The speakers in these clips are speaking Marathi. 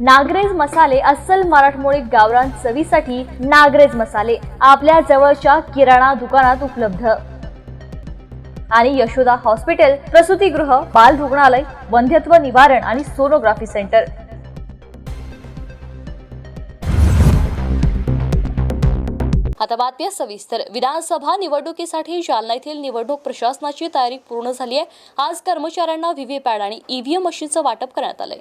नागरेज मसाले अस्सल मराठमोळी गावरान चवीसाठी नागरेज मसाले आपल्या जवळच्या किराणा दुकानात उपलब्ध. आणि यशोदा हॉस्पिटल प्रसूतीगृह बाल रुग्णालय वंध्यत्व निवारण आणि सोनोग्राफी सेंटर. आता बातम्या सविस्तर. विधानसभा निवडणुकीसाठी जालना येथील निवडणूक प्रशासनाची तयारी पूर्ण झाली आहे. आज कर्मचाऱ्यांना व्हीव्हीपॅट आणि ईव्हीएम मशीनचं वाटप करण्यात आलंय.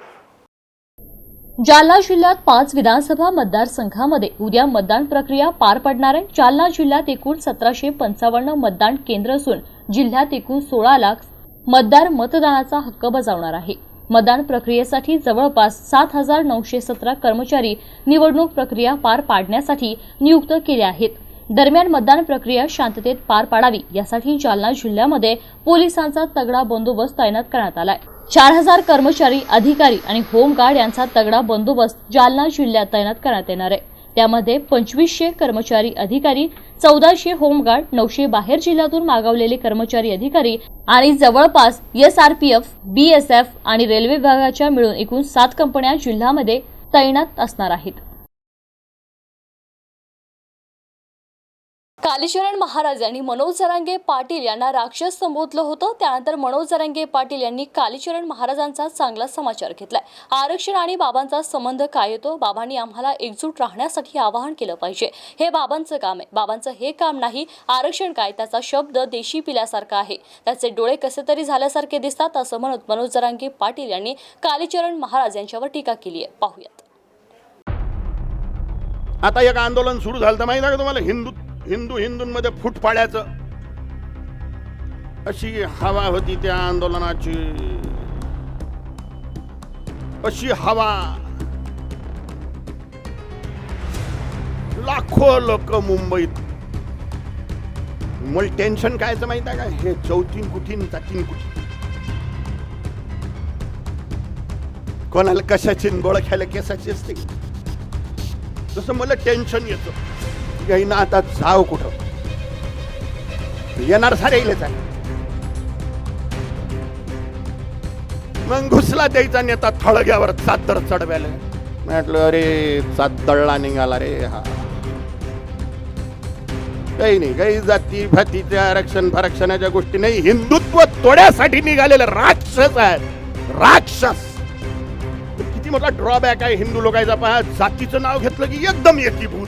जालना जिल्ह्यात पाच विधानसभा मतदारसंघामध्ये उद्या मतदान प्रक्रिया पार पडणार आहे. जालना जिल्ह्यात एकूण सतराशे पंचावन्न मतदान केंद्र असून जिल्ह्यात एकूण सोळा लाख मतदार मतदानाचा हक्क बजावणार आहे. मतदान प्रक्रियेसाठी जवळपास सात हजार नऊशे सतरा कर्मचारी निवडणूक प्रक्रिया पार पाडण्यासाठी नियुक्त केले आहेत. दरम्यान मतदान प्रक्रिया शांततेत पार पाडावी यासाठी जालना जिल्ह्यामध्ये पोलिसांचा तगडा बंदोबस्त तैनात करण्यात आला आहे चार हजार कर्मचारी अधिकारी आणि होमगार्ड यांचा तगडा बंदोबस्त जालना जिल्ह्यात तैनात करण्यात येणार आहे. त्यामध्ये पंचवीसशे कर्मचारी अधिकारी चौदाशे होमगार्ड नऊशे बाहेर जिल्ह्यातून मागवलेले कर्मचारी अधिकारी आणि जवळपास S R P F B S F आणि रेल्वे विभागाच्या मिळून एकूण सात कंपन्या जिल्ह्यामध्ये तैनात असणार आहेत. कालीचरण महाराज यांनी मनोज जरांगे पाटील यांना राक्षस संबोधलं होतं. त्यानंतर मनोज जरांगे पाटील यांनी कालीचरण महाराजांचा चांगला समाचार घेतलाय. आरक्षण आणि बाबांचा संबंध काय येतो? बाबांनी आम्हाला एकजूट राहण्यासाठी आवाहन केलं पाहिजे. हे बाबांचं काम आहे. बाबांचं हे काम नाही. आरक्षण काय? त्याचा शब्द देशी पिल्यासारखा आहे. त्याचे डोळे कसे तरी झाल्यासारखे दिसतात असं म्हणत मनोज जरांगे पाटील यांनी कालीचरण महाराज यांच्यावर टीका केली आहे. पाहूयात. आता एक आंदोलन सुरू झालं तर माहिती का तुम्हाला? हिंदू हिंदू हिंदूंमध्ये फूट पाडायचं अशी हवा होती त्या आंदोलनाची. अशी हवा. लाखो लोक मुंबईत. मला टेन्शन कायचं माहीत आहे का? हे चौथीन कुठीन चातीन कुठीन? कोणाला कशाची गोळख्याला केसाची असते तसं मला टेन्शन येतं. येईना आता जाव कुठं? येणार सारे येईल मग घुसला द्यायचा नेता थळग्यावर चादर चढव्याला. म्हटलं अरे चादळला निघाला रे हा. काही नाही काही जाती भातीच्या आरक्षण फरक्षणाच्या गोष्टी नाही हिंदुत्व तोड्यासाठी निघालेलं राक्षस आहे. राक्षस. किती मोठा ड्रॉबॅक आहे हिंदू लोकांचा पहा जातीचं नाव घेतलं की एकदम एकीभूत.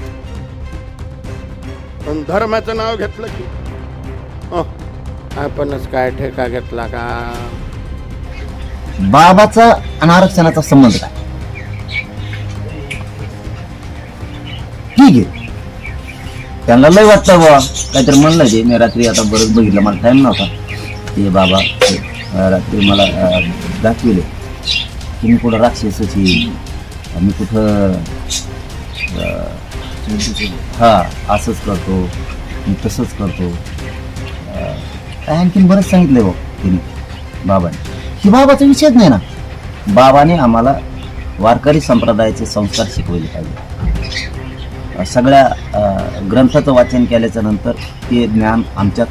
पण धर्माचं नाव घेतलं की. अह, आपणच काय ठेका घेतला का? बाबाचा आणि आरक्षणाचा संबंध काय? ठीक आहे. त्यांना लय वाटतं बाबा काहीतरी म्हणलं ते. मी रात्री आता बरंच बघितलं. मला टाइम नव्हता. ते बाबा ते, अं, रात्री मला अं, दाखविले. की मी कुठं राक्षसाची मी कुठं अं, हा असंच करतो. मी तसंच करतो. काय आणखीन बरंच सांगितलंय बघ तिने बाबाने. ही बाबाचा विषयच नाही ना? बाबाने आम्हाला वारकरी संप्रदायाचे संस्कार शिकवले पाहिजे. सगळ्या अं, ग्रंथाचं वाचन केल्याच्यानंतर ते ज्ञान आमच्यात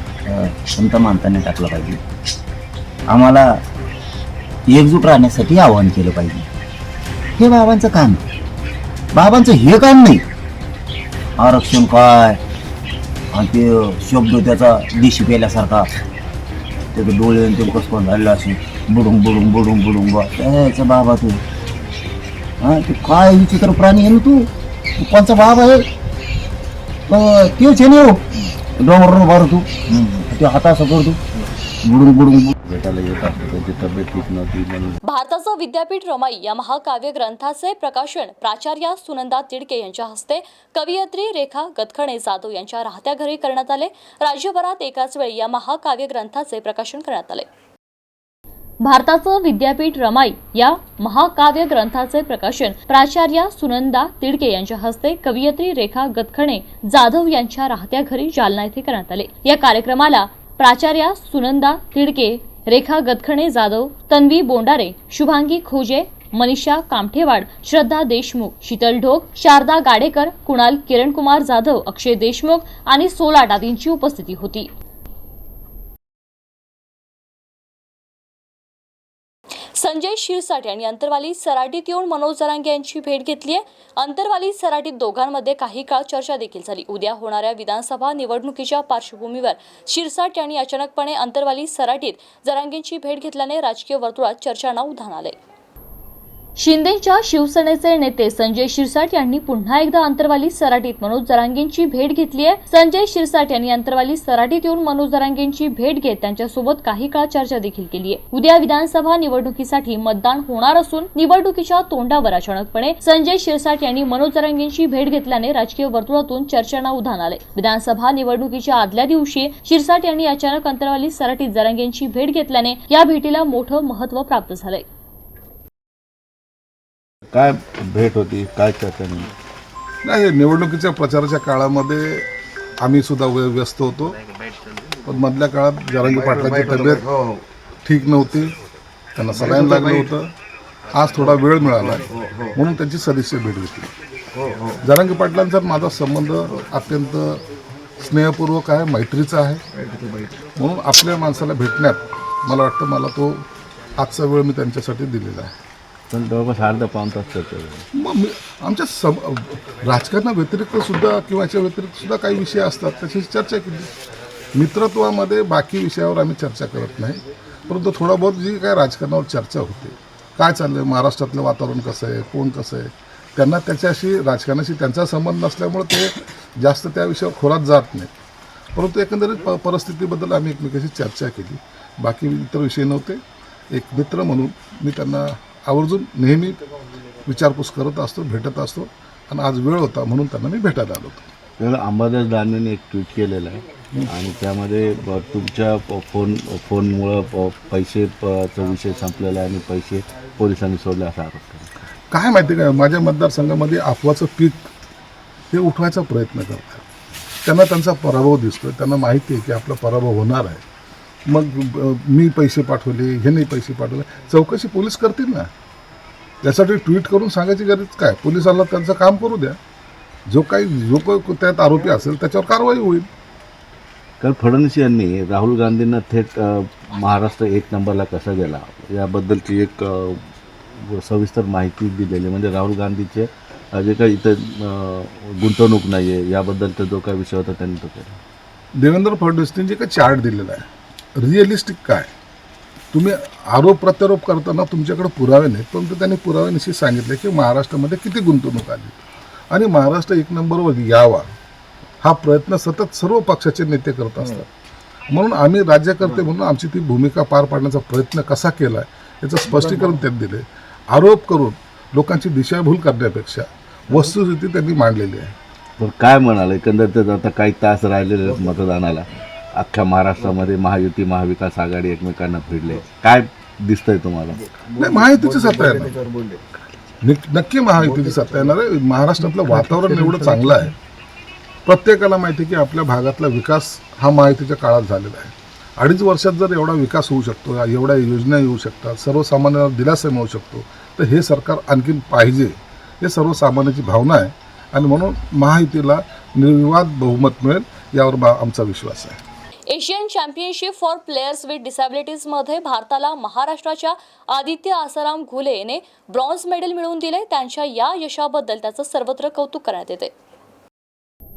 संत मानताने टाकलं पाहिजे. आम्हाला एकजूट राहण्यासाठी आवाहन केलं पाहिजे. हे बाबांचं काम आहे. बाबांचं हे काम नाही. आरक्षण काय? आणि ते शब्द त्याचा दिशी पेल्यासारखा. त्याचे डोळे आणि ते कसं झालेलं असे. बुडून बुडून बुडून बुडून बा त्याचा बाबा तू. हा तू काय विचित्र प्राणी आहे ना तू? तू कोणचा बाबा आहे? तेच आहे ना. डोंगर बार तू ते हाता असं करतो बुडून बुडून बुडून भेटायला येतात त्यांची तब्येत ठीक नव्हती म्हणून. भारताचं विद्यापीठ रमाई या महाकाव्य ग्रंथाचे प्रकाशन प्राचार्या सुनंदा तिडके यांच्या हस्ते कवयित्री रेखा गतखणे जाधव यांच्या राहत्या घरी करण्यात आले. राज्यभरात एकाच वेळी या महाकाव्य ग्रंथाचे प्रकाशन करण्यात आले. भारताचं विद्यापीठ रमाई या महाकाव्य ग्रंथाचे प्रकाशन प्राचार्या सुनंदा तिडके यांच्या हस्ते कवयित्री रेखा गतखणे जाधव यांच्या राहत्या घरी जालना येथे करण्यात आले. या कार्यक्रमाला प्राचार्या सुनंदा तिडके रेखा गदखणे जाधव तन्वी बोंडारे शुभांगी खोजे मनीषा कामठेवाड श्रद्धा देशमुख शीतल ढोक शारदा गाडेकर कुणाल किरणकुमार जाधव अक्षय देशमुख आणि सोलाट आदींची उपस्थिती होती. संजय शिरसाट यांनी अंतरवाली सराटीत येऊन मनोज जरांगे यांची भेट घेतली आहे. अंतरवाली सराटीत दोघांमध्ये काही काळ चर्चा देखील झाली. उद्या होणाऱ्या विधानसभा निवडणुकीच्या पार्श्वभूमीवर शिरसाट यांनी अचानकपणे अंतरवाली सराटीत जरांगेंची भेट घेतल्याने राजकीय वर्तुळात चर्चांना उधाण आले. शिंदेच्या शिवसेनेचे नेते संजय शिरसाट यांनी पुन्हा एकदा अंतरवाली सराटीत मनोज जरांगेंची भेट घेतली आहे. संजय शिरसाट यांनी अंतरवाली सराटीत येऊन मनोज जरांगेंची भेट घेत त्यांच्यासोबत काही काळ चर्चा देखील केली आहे. उद्या विधानसभा निवडणुकीसाठी मतदान होणार असून निवडणुकीच्या तोंडावर अचानकपणे संजय शिरसाट यांनी मनोज जरांगेंची भेट घेतल्याने राजकीय वर्तुळातून चर्चांना उधाण आले विधानसभा निवडणुकीच्या आदल्या दिवशी शिरसाट यांनी अचानक अंतरवाली सराटीत जरांगेंची भेट घेतल्याने या भेटीला मोठं महत्त्व प्राप्त झालंय. काय भेट होती? काय चर्चा नाही नाही निवडणुकीच्या प्रचाराच्या काळामध्ये आम्ही सुद्धा व्य- व्यस्त होतो. पण मधल्या काळात जरांगी पाटलांची तब्येत ठीक नव्हती. त्यांना सलाईन लागलं होतं. आज थोडा वेळ मिळाला. म्हणून त्यांची सदिच्छा भेट घेतली. जरांगी पाटलांचा आणि माझा संबंध अत्यंत स्नेहपूर्वक आहे मैत्रीचा आहे. म्हणून आपल्या माणसाला भेटण्यात मला वाटतं मला तो आजचा वेळ मी त्यांच्यासाठी दिलेला आहे. पण जवळपास अर्धा पाऊन तास चर्चा मग मी आमच्या सम राजकारणाव्यतिरिक्त सुद्धा किंवा याच्या व्यतिरिक्त सुद्धा काही विषय असतात त्याच्याशी चर्चा केली मित्रत्वामध्ये बाकी विषयावर आम्ही चर्चा करत नाही परंतु थोडा बहुत जी काय राजकारणावर चर्चा होते. काय चाललं आहे महाराष्ट्रातलं वातावरण कसं आहे कोण कसं आहे त्यांना त्याच्याशी राजकारणाशी त्यांचा संबंध नसल्यामुळे ते जास्त त्या विषयावर खोलात जात नाहीत. परंतु एकंदरीत प परिस्थितीबद्दल आम्ही एकमेकाशी चर्चा केली. बाकी इतर विषय नव्हते. एक मित्र म्हणून मी त्यांना आवर्जून नेहमी विचारपूस करत असतो भेटत असतो. आणि आज वेळ होता म्हणून त्यांना मी भेटायला आलो होतो. त्याला अंबादास दानवेने एक ट्विट केलेलं आहे. आणि त्यामध्ये तुमच्या फोन फोनमुळं प- पैसे प- चा विषय संपलेला आहे आणि पैसे पोलिसांनी सोडले असा आरोप केला. काय माहिती का माझ्या मतदारसंघामध्ये अफवाचं पीक हे उठवायचा प्रयत्न करतात. त्यांना त्यांचा पराभव दिसतोय. त्यांना माहिती आहे की आपला पराभव होणार आहे. मग मी पैसे पाठवले ह्याने पैसे पाठवले. चौकशी पोलीस करतील ना? त्यासाठी ट्विट करून सांगायची गरज काय? पोलिसाला त्यांचं काम करू द्या. जो काही जो काही त्यात आरोपी असेल त्याच्यावर कारवाई होईल. कारण फडणवीस यांनी राहुल गांधींना थेट महाराष्ट्र एक नंबरला कसा गेला? याबद्दलची एक सविस्तर माहिती दिलेली म्हणजे राहुल गांधीचे जे काही इथं गुंतवणूक नाही आहे याबद्दलचा जो काही विषय होता त्यांनी तो केला. देवेंद्र फडणवीसने जे काही चार्ट दिलेला आहे रिअलिस्टिक काय? तुम्ही आरोप प्रत्यारोप करताना तुमच्याकडे पुरावे नाहीत परंतु त्यांनी पुराव्यानिशी सांगितले की महाराष्ट्रामध्ये किती गुंतवणूक आली. आणि महाराष्ट्र एक नंबरवर यावा हा प्रयत्न सतत सर्व पक्षाचे नेते करत असतात. म्हणून आम्ही राज्यकर्ते म्हणून आमची ती भूमिका पार पाडण्याचा प्रयत्न कसा केला आहे याचं स्पष्टीकरण त्यांनी दिले आरोप करून लोकांची दिशाभूल करण्यापेक्षा वस्तुस्थिती त्यांनी मांडलेली आहे. पण काय म्हणाल? एकंदरीत आता काही तास राहिलेले मतदानाला. अख्ख्या महाराष्ट्रामध्ये महायुती महाविकास आघाडी एकमेकांना भिडले काय दिसतंय तुम्हाला? नाही महायुतीची सत्ता येणार. नक्की महायुतीची सत्ता येणार आहे. महाराष्ट्रातलं वातावरण एवढं चांगलं आहे. प्रत्येकाला माहिती आहे की आपल्या भागातला विकास हा महायुतीच्या काळात झालेला आहे. अडीच वर्षात जर एवढा विकास होऊ शकतो एवढ्या योजना येऊ शकतात सर्वसामान्यांना दिलासा मिळू शकतो तर हे सरकार आणखीन पाहिजे. हे सर्वसामान्याची भावना आहे. आणि म्हणून महायुतीला निर्विवाद बहुमत मिळेल यावर बा- आमचा विश्वास आहे. Asian championship for players with डिसॅबिलिटीजमध्ये भारताला महाराष्ट्राच्या आदित्य आसाराम घुले याने ब्रॉन्झ मेडल मिळवून दिले. त्यांच्या या यशाबद्दल त्याचं सर्वत्र कौतुक करण्यात येते.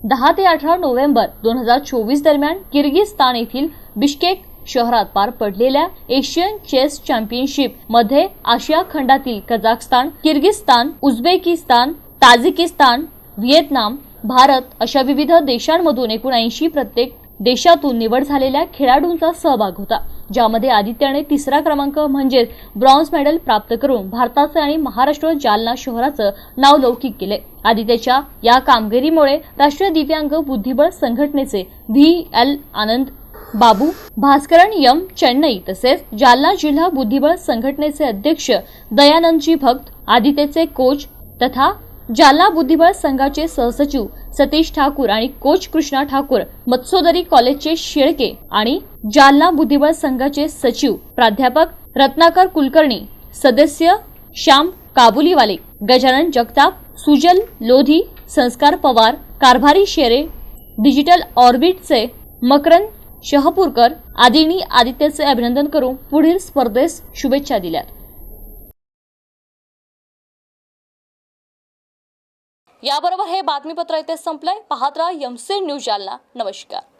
दहा ते अठरा नोव्हेंबर दोन हजार चोवीस दरम्यान किर्गिस्तान येथील बिश्केक शहरात पार पडलेल्या एशियन चेस चॅम्पियनशिपमध्ये आशिया खंडातील Kazakhstan Kyrgyzstan Uzbekistan Tajikistan Vietnam Bharat अशा विविध देशांमधून एकूण ऐंशी प्रत्येक देशातून निवड झालेल्या खेळाडूंचा सहभाग होता ज्यामध्ये आदित्याने तिसरा क्रमांक म्हणजेच ब्रॉन्झ मेडल प्राप्त करून भारताचे आणि महाराष्ट्र जालना शहराचं नाव लौकिक केले. आदित्यच्या या कामगिरीमुळे राष्ट्रीय दिव्यांग बुद्धिबळ संघटनेचे V L Anand Babu Bhaskaran M Chennai तसेच जालना जिल्हा बुद्धिबळ संघटनेचे अध्यक्ष दयानंदजी भक्त आदित्यचे कोच तथा जालना बुद्धिबळ संघाचे सहसचिव सतीश ठाकूर आणि कोच कृष्णा ठाकूर मत्सोदरी कॉलेजचे शेळके आणि जालना बुद्धिबळ संघाचे सचिव प्राध्यापक रत्नाकर कुलकर्णी सदस्य श्याम काबुलीवाले गजानन जगताप सुजल लोधी संस्कार पवार कारभारी शेरे डिजिटल ऑर्बिटचे मकरन शहपूरकर आदींनी आदित्यचे अभिनंदन करून पुढील स्पर्धेस शुभेच्छा दिल्यात. याबरोबर हे बातमीपत्र इथे संपलंय. पाहत राहा एमसी न्यूज जालना. नमस्कार.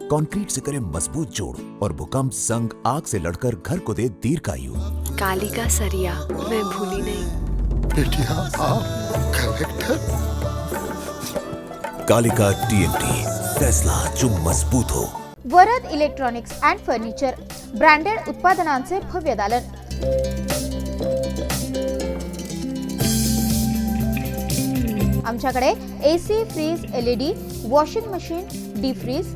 कंक्रीट से करे मजबूत जोड़ और भूकंप संग आग से लड़कर घर को दे दीर्घायु। कालिका सरिया मैं भूली नहीं। बेटिया आप कलेक्टर? कालिका टीएमटी फैसला जो मजबूत हो। Varad electronics and furniture branded उत्पादनांचे भव्य दालन। आमच्याकडे A C fridge L E D washing machine D fridge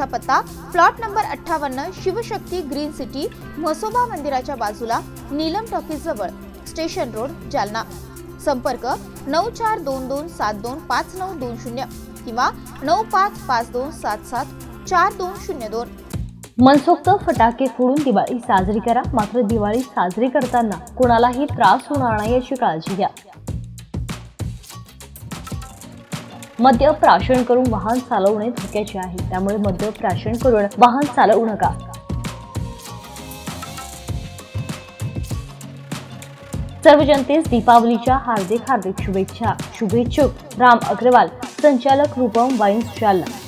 आमचा पत्ता प्लॉट नंबर अठ्ठावन्न शिवशक्ती ग्रीन सिटी म्हसोबा मंदिराच्या बाजूला नीलम टॉकीज जवळ स्टेशन रोड जालना. संपर्क नऊ चार दोन दोन सात दोन पाच नऊ दोन शून्य किंवा नऊ पाच पाच दोन सात सात चार दोन शून्य दोन. मनसोक्त फटाके फोडून दिवाळी साजरी करा मात्र दिवाळी साजरी करताना कोणालाही त्रास होणार नाही याची काळजी घ्या. मद्य प्राशन करून वाहन चालवणे धोक्याचे आहे. त्यामुळे मद्य प्राशन करून वाहन चालवू नका. सर्व जनतेस दीपावलीच्या हार्दिक हार्दिक शुभेच्छा. शुभेच्छुक राम अग्रवाल संचालक रूपम वाईन्स जालना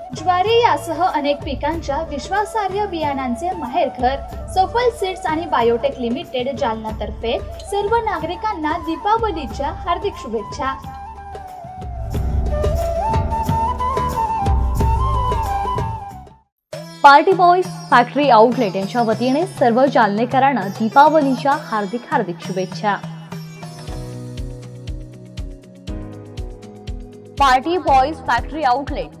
ज्वारी यासह अनेक पिकांच्या विश्वासार्ह बियाणांचे माहेरघर सफल सीड्स आणि बायोटेक लिमिटेड जालनातर्फे सर्व नागरिकांना दीपावलीच्या हार्दिक शुभेच्छा. पार्टी बॉईज फॅक्टरी आउटलेट यांच्या वतीने सर्व जालनेकरांना दीपावलीच्या हार्दिक हार्दिक शुभेच्छा. Party boys factory outlet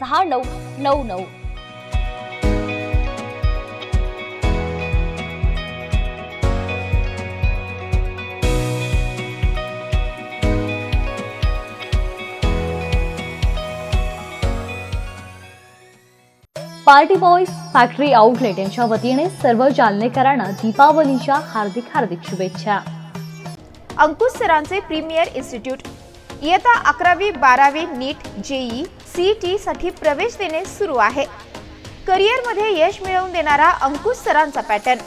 सहा नऊ नऊ नऊ. पार्टी बॉईज फॅक्टरी आउटलेट यांच्या वतीने सर्व जालनेकरांना दीपावलीच्या हार्दिक हार्दिक शुभेच्छा. अंकुश सरांचे प्रीमियर इन्स्टिट्यूट. इयत्ता अकरावी बारावी नीट जेई सीईटी साठी प्रवेश देणे सुरू आहे. करिअरमध्ये यश मिळवून देणारा अंकुश सरांचा पॅटर्न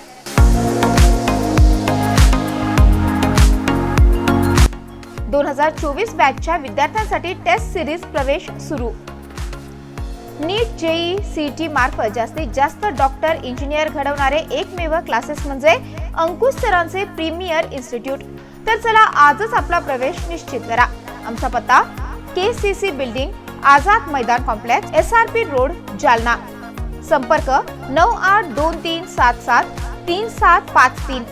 दोन हजार चोवीस बॅचच्या विद्यार्थ्यांसाठी टेस्ट सिरीज प्रवेश सुरू. नीट जेई सीईटी मार्फत जास्तीत जास्त डॉक्टर इंजिनियर घडवणारे एकमेव क्लासेस म्हणजे अंकुश सरांचे प्रीमियर इन्स्टिट्यूट तर चला आजच आपला प्रवेश निश्चित करा. आमचा पत्ता K C C building Azad Maidan complex S R P road Jalna. संपर्क नऊ आठ दोन तीन सात सात तीन सात पाच तीन.